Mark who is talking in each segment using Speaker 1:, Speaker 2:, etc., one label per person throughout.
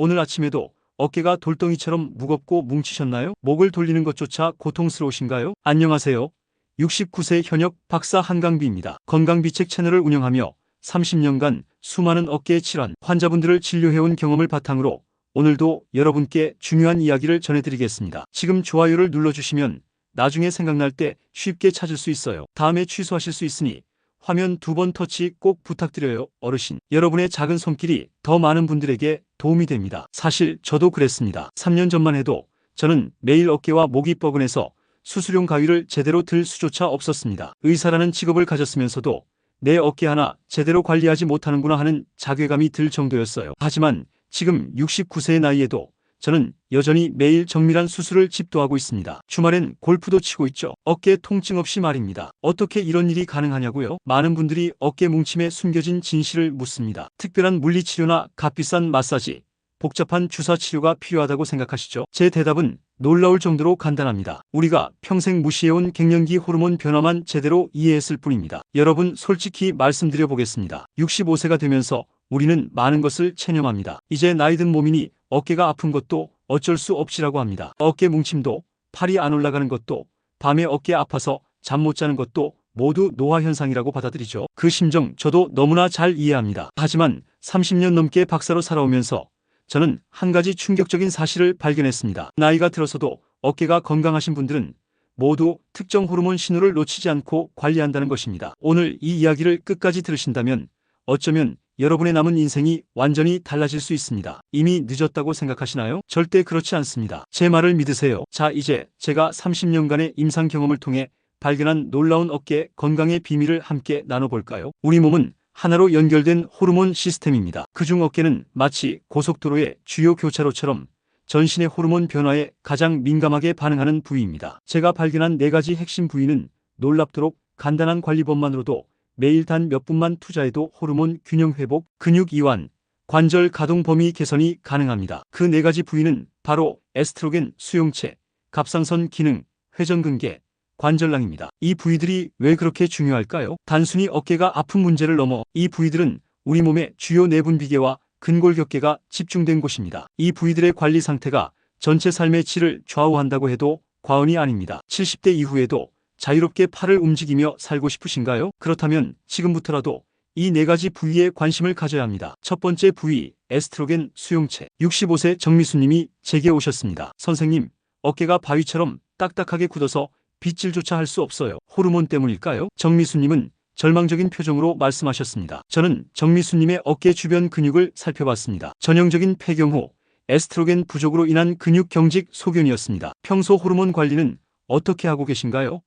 Speaker 1: 오늘 아침에도 어깨가 돌덩이처럼 무겁고 뭉치셨나요? 목을 돌리는 것조차 고통스러우신가요? 안녕하세요. 69세 현역 박사 한강비입니다. 건강비책 채널을 운영하며 30년간 수많은 어깨 질환 환자분들을 진료해온 경험을 바탕으로 오늘도 여러분께 중요한 이야기를 전해드리겠습니다. 지금 좋아요를 눌러주시면 나중에 생각날 때 쉽게 찾을 수 있어요. 다음에 취소하실 수 있으니 화면 두 번 터치 꼭 부탁드려요, 어르신. 여러분의 작은 손길이 더 많은 분들에게 도움이 됩니다. 사실 저도 그랬습니다. 3년 전만 해도 저는 매일 어깨와 목이 뻐근해서 수술용 가위를 제대로 들 수조차 없었습니다. 의사라는 직업을 가졌으면서도 내 어깨 하나 제대로 관리하지 못하는구나 하는 자괴감이 들 정도였어요. 하지만 지금 69세의 나이에도 저는 여전히 매일 정밀한 수술을 집도하고 있습니다. 주말엔 골프도 치고 있죠. 어깨 통증 없이 말입니다. 어떻게 이런 일이 가능하냐고요? 많은 분들이 어깨 뭉침에 숨겨진 진실을 묻습니다. 특별한 물리치료나 값비싼 마사지, 복잡한 주사 치료가 필요하다고 생각하시죠? 제 대답은 놀라울 정도로 간단합니다. 우리가 평생 무시해온 갱년기 호르몬 변화만 제대로 이해했을 뿐입니다. 여러분 솔직히 말씀드려 보겠습니다. 65세가 되면서 우리는 많은 것을 체념합니다. 이제 나이 든 몸이니 어깨가 아픈 것도 어쩔 수 없지라고 합니다. 어깨 뭉침도 팔이 안 올라가는 것도 밤에 어깨 아파서 잠 못 자는 것도 모두 노화 현상이라고 받아들이죠. 그 심정 저도 너무나 잘 이해합니다. 하지만 30년 넘게 박사로 살아오면서 저는 한 가지 충격적인 사실을 발견했습니다. 나이가 들어서도 어깨가 건강하신 분들은 모두 특정 호르몬 신호를 놓치지 않고 관리한다는 것입니다. 오늘 이 이야기를 끝까지 들으신다면 어쩌면 여러분의 남은 인생이 완전히 달라질 수 있습니다. 이미 늦었다고 생각하시나요? 절대 그렇지 않습니다. 제 말을 믿으세요. 자, 이제 제가 30년간의 임상 경험을 통해 발견한 놀라운 어깨 건강의 비밀을 함께 나눠볼까요? 우리 몸은 하나로 연결된 호르몬 시스템입니다. 그중 어깨는 마치 고속도로의 주요 교차로처럼 전신의 호르몬 변화에 가장 민감하게 반응하는 부위입니다. 제가 발견한 네 가지 핵심 부위는 놀랍도록 간단한 관리법만으로도 매일 단 몇 분만 투자해도 호르몬 균형 회복, 근육 이완, 관절 가동 범위 개선이 가능합니다. 그 네 가지 부위는 바로 에스트로겐 수용체, 갑상선 기능, 회전근개, 관절낭입니다. 이 부위들이 왜 그렇게 중요할까요? 단순히 어깨가 아픈 문제를 넘어 이 부위들은 우리 몸의 주요 내분 비계와 근골격계가 집중된 곳입니다. 이 부위들의 관리 상태가 전체 삶의 질을 좌우한다고 해도 과언이 아닙니다. 70대 이후에도 자유롭게 팔을 움직이며 살고 싶으신가요? 그렇다면 지금부터라도 이 네 가지 부위에 관심을 가져야 합니다. 첫 번째 부위, 에스트로겐 수용체. 65세 정미수님이 제게 오셨습니다. 선생님, 어깨가 바위처럼 딱딱하게 굳어서 빗질조차 할 수 없어요. 호르몬 때문일까요? 정미수님은 절망적인 표정으로 말씀하셨습니다. 저는 정미수님의 어깨 주변 근육을 살펴봤습니다. 전형적인 폐경 후 에스트로겐 부족으로 인한 근육 경직 소견이었습니다. 평소 호르몬 관리는 어떻게 하고 계신가요?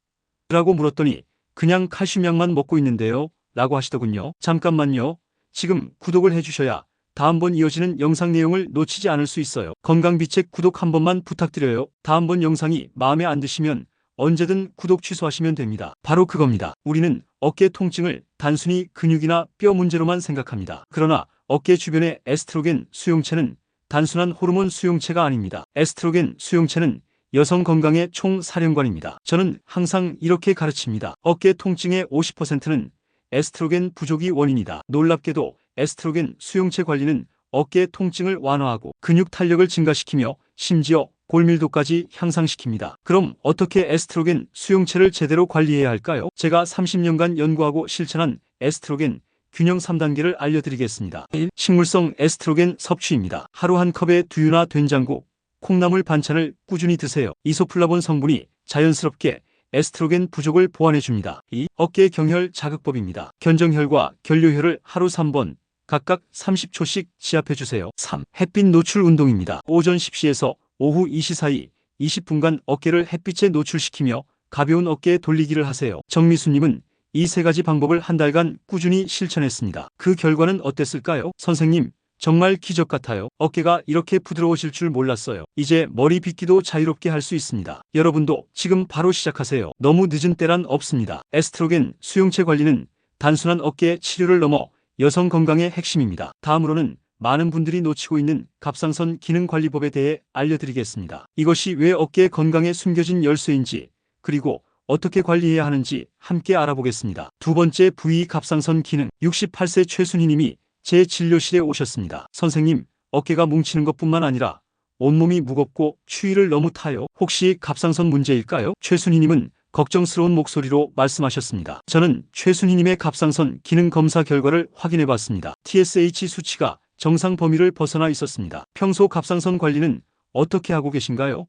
Speaker 1: 라고 물었더니 그냥 칼슘약만 먹고 있는데요. 라고 하시더군요. 잠깐만요. 지금 구독을 해주셔야 다음번 이어지는 영상 내용을 놓치지 않을 수 있어요. 건강비책 구독 한 번만 부탁드려요. 다음번 영상이 마음에 안 드시면 언제든 구독 취소하시면 됩니다. 바로 그겁니다. 우리는 어깨 통증을 단순히 근육이나 뼈 문제로만 생각합니다. 그러나 어깨 주변의 에스트로겐 수용체는 단순한 호르몬 수용체가 아닙니다. 에스트로겐 수용체는 여성 건강의 총 사령관입니다. 저는 항상 이렇게 가르칩니다. 어깨 통증의 50%는 에스트로겐 부족이 원인이다. 놀랍게도 에스트로겐 수용체 관리는 어깨 통증을 완화하고 근육 탄력을 증가시키며 심지어 골밀도까지 향상시킵니다. 그럼 어떻게 에스트로겐 수용체를 제대로 관리해야 할까요? 제가 30년간 연구하고 실천한 에스트로겐 균형 3단계를 알려드리겠습니다. 1. 식물성 에스트로겐 섭취입니다. 하루 한 컵의 두유나 된장국, 콩나물 반찬을 꾸준히 드세요. 이소플라본 성분이 자연스럽게 에스트로겐 부족을 보완해줍니다. 2. 어깨 경혈 자극법입니다. 견정혈과 견료혈을 하루 3번 각각 30초씩 지압해주세요. 3. 햇빛 노출 운동입니다. 오전 10시에서 오후 2시 사이 20분간 어깨를 햇빛에 노출시키며 가벼운 어깨 돌리기를 하세요. 정미수님은 이 세 가지 방법을 한 달간 꾸준히 실천했습니다. 그 결과는 어땠을까요? 선생님, 정말 기적 같아요. 어깨가 이렇게 부드러워질 줄 몰랐어요. 이제 머리 빗기도 자유롭게 할 수 있습니다. 여러분도 지금 바로 시작하세요. 너무 늦은 때란 없습니다. 에스트로겐 수용체 관리는 단순한 어깨 치료를 넘어 여성 건강의 핵심입니다. 다음으로는 많은 분들이 놓치고 있는 갑상선 기능관리법에 대해 알려드리겠습니다. 이것이 왜 어깨 건강에 숨겨진 열쇠인지 그리고 어떻게 관리해야 하는지 함께 알아보겠습니다. 두 번째 부위 갑상선 기능 68세 최순희 님이 제 진료실에 오셨습니다. 선생님, 어깨가 뭉치는 것뿐만 아니라 온몸이 무겁고 추위를 너무 타요. 혹시 갑상선 문제일까요? 최순희님은 걱정스러운 목소리로 말씀하셨습니다. 저는 최순희님의 갑상선 기능 검사 결과를 확인해 봤습니다. TSH 수치가 정상 범위를 벗어나 있었습니다. 평소 갑상선 관리는 어떻게 하고 계신가요?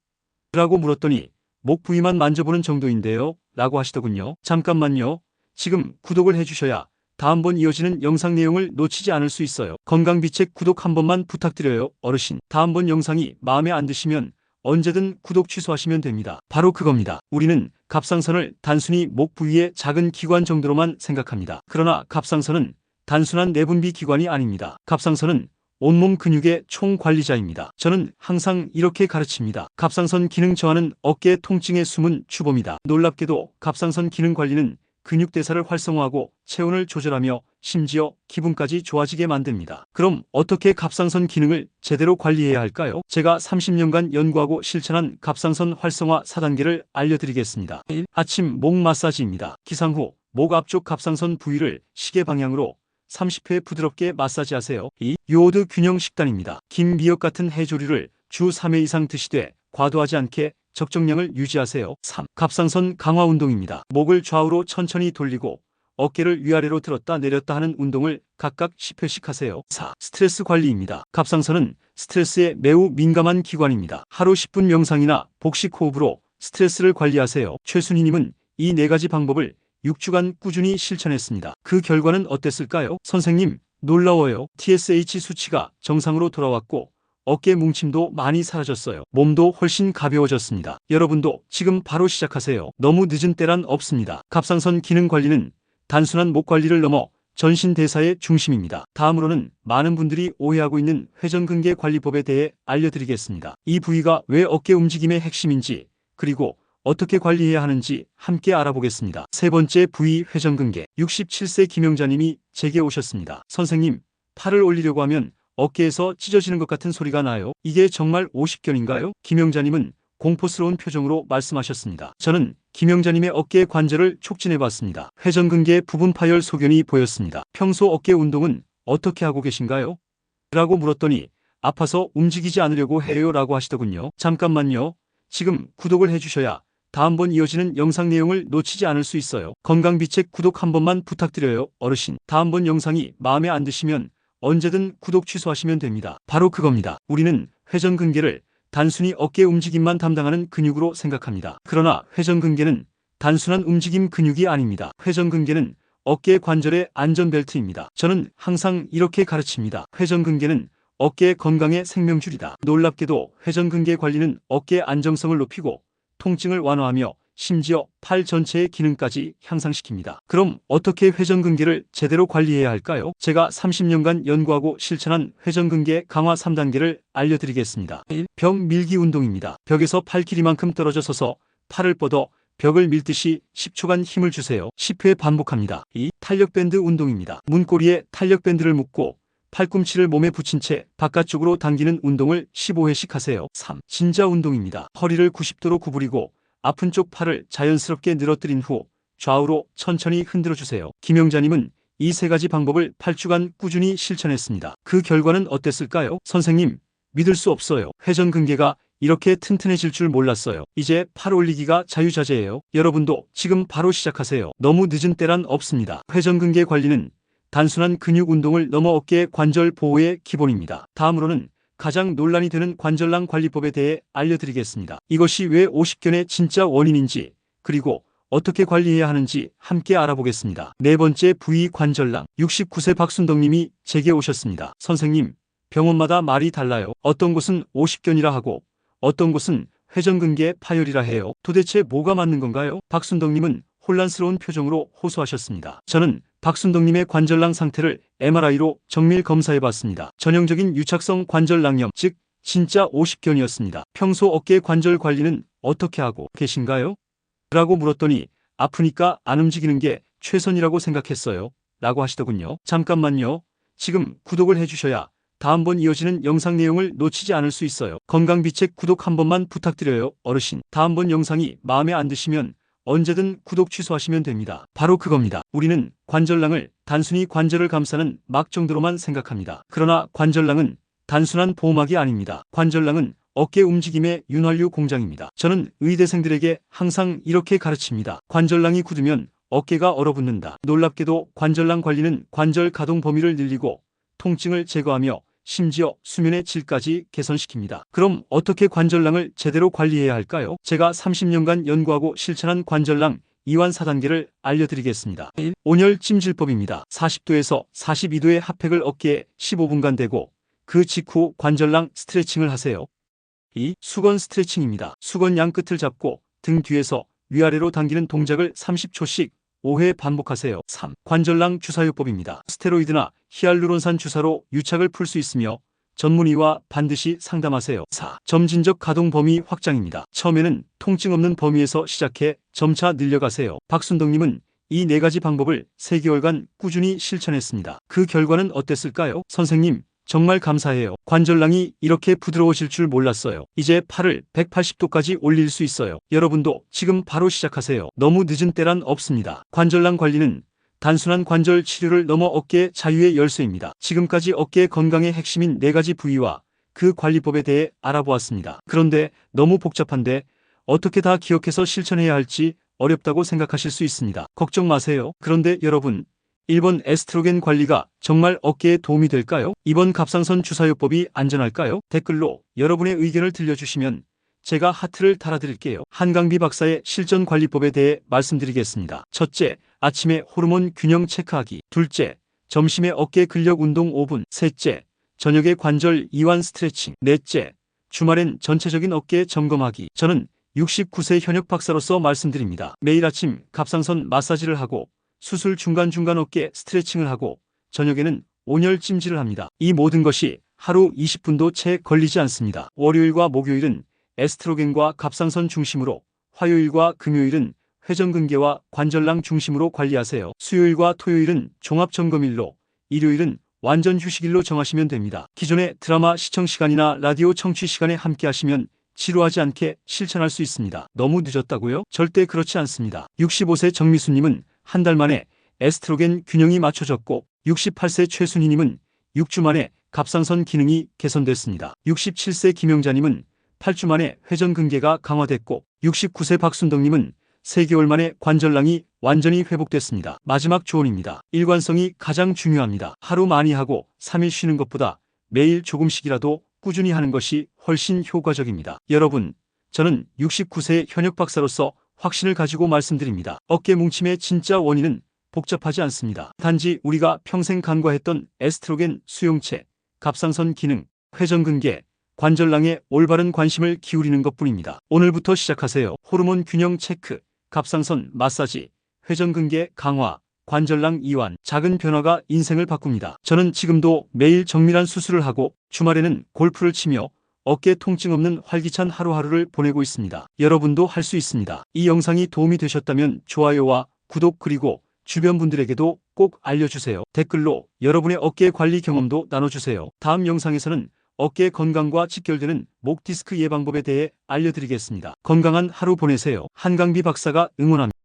Speaker 1: 라고 물었더니 목 부위만 만져보는 정도인데요. 라고 하시더군요. 잠깐만요. 지금 구독을 해주셔야 다음번 이어지는 영상 내용을 놓치지 않을 수 있어요. 건강비책 구독 한 번만 부탁드려요. 어르신. 다음번 영상이 마음에 안 드시면 언제든 구독 취소하시면 됩니다. 바로 그겁니다. 우리는 갑상선을 단순히 목 부위의 작은 기관 정도로만 생각합니다. 그러나 갑상선은 단순한 내분비 기관이 아닙니다. 갑상선은 온몸 근육의 총관리자입니다. 저는 항상 이렇게 가르칩니다. 갑상선 기능 저하는 어깨 통증의 숨은 주범이다. 놀랍게도 갑상선 기능 관리는 근육 대사를 활성화하고 체온을 조절하며 심지어 기분까지 좋아지게 만듭니다. 그럼 어떻게 갑상선 기능을 제대로 관리해야 할까요? 제가 30년간 연구하고 실천한 갑상선 활성화 4단계를 알려드리겠습니다. 1. 아침 목 마사지입니다. 기상 후 목 앞쪽 갑상선 부위를 시계 방향으로 30회 부드럽게 마사지하세요. 2. 요오드 균형 식단입니다. 김, 미역 같은 해조류를 주 3회 이상 드시되 과도하지 않게 적정량을 유지하세요. 3. 갑상선 강화 운동입니다. 목을 좌우로 천천히 돌리고 어깨를 위아래로 들었다 내렸다 하는 운동을 각각 10회씩 하세요. 4. 스트레스 관리입니다. 갑상선은 스트레스에 매우 민감한 기관입니다. 하루 10분 명상이나 복식 호흡으로 스트레스를 관리하세요. 최순희님은 이 네 가지 방법을 6주간 꾸준히 실천했습니다. 그 결과는 어땠을까요? 선생님, 놀라워요. TSH 수치가 정상으로 돌아왔고 어깨 뭉침도 많이 사라졌어요. 몸도 훨씬 가벼워졌습니다. 여러분도 지금 바로 시작하세요. 너무 늦은 때란 없습니다. 갑상선 기능 관리는 단순한 목 관리를 넘어 전신 대사의 중심입니다. 다음으로는 많은 분들이 오해하고 있는 회전근개 관리법에 대해 알려드리겠습니다. 이 부위가 왜 어깨 움직임의 핵심인지 그리고 어떻게 관리해야 하는지 함께 알아보겠습니다. 세 번째 부위 회전근개 67세 김영자님이 제게 오셨습니다. 선생님, 팔을 올리려고 하면 어깨에서 찢어지는 것 같은 소리가 나요. 이게 정말 50견인가요? 김영자님은 공포스러운 표정으로 말씀하셨습니다. 저는 김영자님의 어깨 관절을 촉진해 봤습니다. 회전근개 부분 파열 소견이 보였습니다. 평소 어깨 운동은 어떻게 하고 계신가요? 라고 물었더니 아파서 움직이지 않으려고 해요 라고 하시더군요. 잠깐만요. 지금 구독을 해주셔야 다음번 이어지는 영상 내용을 놓치지 않을 수 있어요. 건강비책 구독 한 번만 부탁드려요. 어르신. 다음번 영상이 마음에 안 드시면 언제든 구독 취소하시면 됩니다. 바로 그겁니다. 우리는 회전근개를 단순히 어깨 움직임만 담당하는 근육으로 생각합니다. 그러나 회전근개는 단순한 움직임 근육이 아닙니다. 회전근개는 어깨 관절의 안전벨트입니다. 저는 항상 이렇게 가르칩니다. 회전근개는 어깨 건강의 생명줄이다. 놀랍게도 회전근개 관리는 어깨 안정성을 높이고 통증을 완화하며 심지어 팔 전체의 기능까지 향상시킵니다. 그럼 어떻게 회전근개를 제대로 관리해야 할까요? 제가 30년간 연구하고 실천한 회전근개 강화 3단계를 알려드리겠습니다. 1. 벽 밀기 운동입니다. 벽에서 팔 길이만큼 떨어져 서서 팔을 뻗어 벽을 밀듯이 10초간 힘을 주세요. 10회 반복합니다. 2. 탄력밴드 운동입니다. 문고리에 탄력밴드를 묶고 팔꿈치를 몸에 붙인 채 바깥쪽으로 당기는 운동을 15회씩 하세요. 3. 진자 운동입니다. 허리를 90도로 구부리고 아픈 쪽 팔을 자연스럽게 늘어뜨린 후 좌우로 천천히 흔들어 주세요. 김영자님은 이 세 가지 방법을 8주간 꾸준히 실천했습니다. 그 결과는 어땠을까요? 선생님, 믿을 수 없어요. 회전근개가 이렇게 튼튼해질 줄 몰랐어요. 이제 팔 올리기가 자유자재예요. 여러분도 지금 바로 시작하세요. 너무 늦은 때란 없습니다. 회전근개 관리는 단순한 근육 운동을 넘어 어깨 관절 보호의 기본입니다. 다음으로는 가장 논란이 되는 관절낭 관리법에 대해 알려드리겠습니다. 이것이 왜 50견의 진짜 원인인지 그리고 어떻게 관리해야 하는지 함께 알아보겠습니다. 네 번째 부위 관절낭 69세 박순덕님이 제게 오셨습니다. 선생님 병원마다 말이 달라요. 어떤 곳은 50견이라 하고 어떤 곳은 회전근개 파열이라 해요. 도대체 뭐가 맞는 건가요? 박순덕님은 혼란스러운 표정으로 호소하셨습니다. 저는 박순덕님의 관절낭 상태를 MRI로 정밀 검사해 봤습니다. 전형적인 유착성 관절낭염, 즉 진짜 50견이었습니다. 평소 어깨 관절 관리는 어떻게 하고 계신가요? 라고 물었더니 아프니까 안 움직이는 게 최선이라고 생각했어요. 라고 하시더군요. 잠깐만요. 지금 구독을 해주셔야 다음번 이어지는 영상 내용을 놓치지 않을 수 있어요. 건강비책 구독 한 번만 부탁드려요. 어르신. 다음번 영상이 마음에 안 드시면 언제든 구독 취소하시면 됩니다. 바로 그겁니다. 우리는 관절낭을 단순히 관절을 감싸는 막 정도로만 생각합니다. 그러나 관절낭은 단순한 보호막이 아닙니다. 관절랑은 어깨 움직임의 윤활유 공장입니다. 저는 의대생들에게 항상 이렇게 가르칩니다. 관절랑이 굳으면 어깨가 얼어붙는다. 놀랍게도 관절랑 관리는 관절 가동 범위를 늘리고 통증을 제거하며 심지어 수면의 질까지 개선시킵니다. 그럼 어떻게 관절랑을 제대로 관리해야 할까요? 제가 30년간 연구하고 실천한 관절랑 이완 4단계를 알려드리겠습니다. 1. 온열 찜질법입니다. 40도에서 42도의 핫팩을 어깨에 15분간 대고 그 직후 관절랑 스트레칭을 하세요. 2. 수건 스트레칭입니다. 수건 양 끝을 잡고 등 뒤에서 위아래로 당기는 동작을 30초씩 5회 반복하세요. 3. 관절랑 주사요법입니다. 스테로이드나 히알루론산 주사로 유착을 풀 수 있으며 전문의와 반드시 상담하세요. 4. 점진적 가동 범위 확장입니다. 처음에는 통증 없는 범위에서 시작해 점차 늘려가세요. 박순덕님은 이 네 가지 방법을 3개월간 꾸준히 실천했습니다. 그 결과는 어땠을까요? 선생님, 정말 감사해요. 관절랑이 이렇게 부드러워질 줄 몰랐어요. 이제 팔을 180도까지 올릴 수 있어요. 여러분도 지금 바로 시작하세요. 너무 늦은 때란 없습니다. 관절랑 관리는 단순한 관절 치료를 넘어 어깨 자유의 열쇠입니다. 지금까지 어깨 건강의 핵심인 네 가지 부위와 그 관리법에 대해 알아보았습니다. 그런데 너무 복잡한데 어떻게 다 기억해서 실천해야 할지 어렵다고 생각하실 수 있습니다. 걱정 마세요. 그런데 여러분, 1번 에스트로겐 관리가 정말 어깨에 도움이 될까요? 2번 갑상선 주사요법이 안전할까요? 댓글로 여러분의 의견을 들려주시면 제가 하트를 달아드릴게요. 한강비 박사의 실전 관리법에 대해 말씀드리겠습니다. 첫째, 아침에 호르몬 균형 체크하기. 둘째, 점심에 어깨 근력 운동 5분. 셋째, 저녁에 관절 이완 스트레칭. 넷째, 주말엔 전체적인 어깨 점검하기. 저는 69세 현역 박사로서 말씀드립니다. 매일 아침 갑상선 마사지를 하고 수술 중간중간 어깨 스트레칭을 하고 저녁에는 온열 찜질을 합니다. 이 모든 것이 하루 20분도 채 걸리지 않습니다. 월요일과 목요일은 에스트로겐과 갑상선 중심으로 화요일과 금요일은 회전근개와 관절랑 중심으로 관리하세요. 수요일과 토요일은 종합점검일로 일요일은 완전 휴식일로 정하시면 됩니다. 기존의 드라마 시청 시간이나 라디오 청취 시간에 함께 하시면 지루하지 않게 실천할 수 있습니다. 너무 늦었다고요? 절대 그렇지 않습니다. 65세 정미수님은 한 달 만에 에스트로겐 균형이 맞춰졌고 68세 최순희님은 6주 만에 갑상선 기능이 개선됐습니다. 67세 김영자님은 8주 만에 회전근개가 강화됐고 69세 박순덕님은 3개월 만에 관절랑이 완전히 회복됐습니다. 마지막 조언입니다. 일관성이 가장 중요합니다. 하루 많이 하고 3일 쉬는 것보다 매일 조금씩이라도 꾸준히 하는 것이 훨씬 효과적입니다. 여러분, 저는 69세 현역 박사로서 확신을 가지고 말씀드립니다. 어깨 뭉침의 진짜 원인은 복잡하지 않습니다. 단지 우리가 평생 간과했던 에스트로겐 수용체, 갑상선 기능, 회전근개, 관절랑에 올바른 관심을 기울이는 것 뿐입니다. 오늘부터 시작하세요. 호르몬 균형 체크, 갑상선 마사지, 회전근개 강화, 관절랑 이완, 작은 변화가 인생을 바꿉니다. 저는 지금도 매일 정밀한 수술을 하고 주말에는 골프를 치며 어깨 통증 없는 활기찬 하루하루를 보내고 있습니다. 여러분도 할 수 있습니다. 이 영상이 도움이 되셨다면 좋아요와 구독 그리고 주변 분들에게도 꼭 알려주세요. 댓글로 여러분의 어깨 관리 경험도 나눠주세요. 다음 영상에서는 어깨 건강과 직결되는 목 디스크 예방법에 대해 알려드리겠습니다. 건강한 하루 보내세요. 한강비 박사가 응원합니다.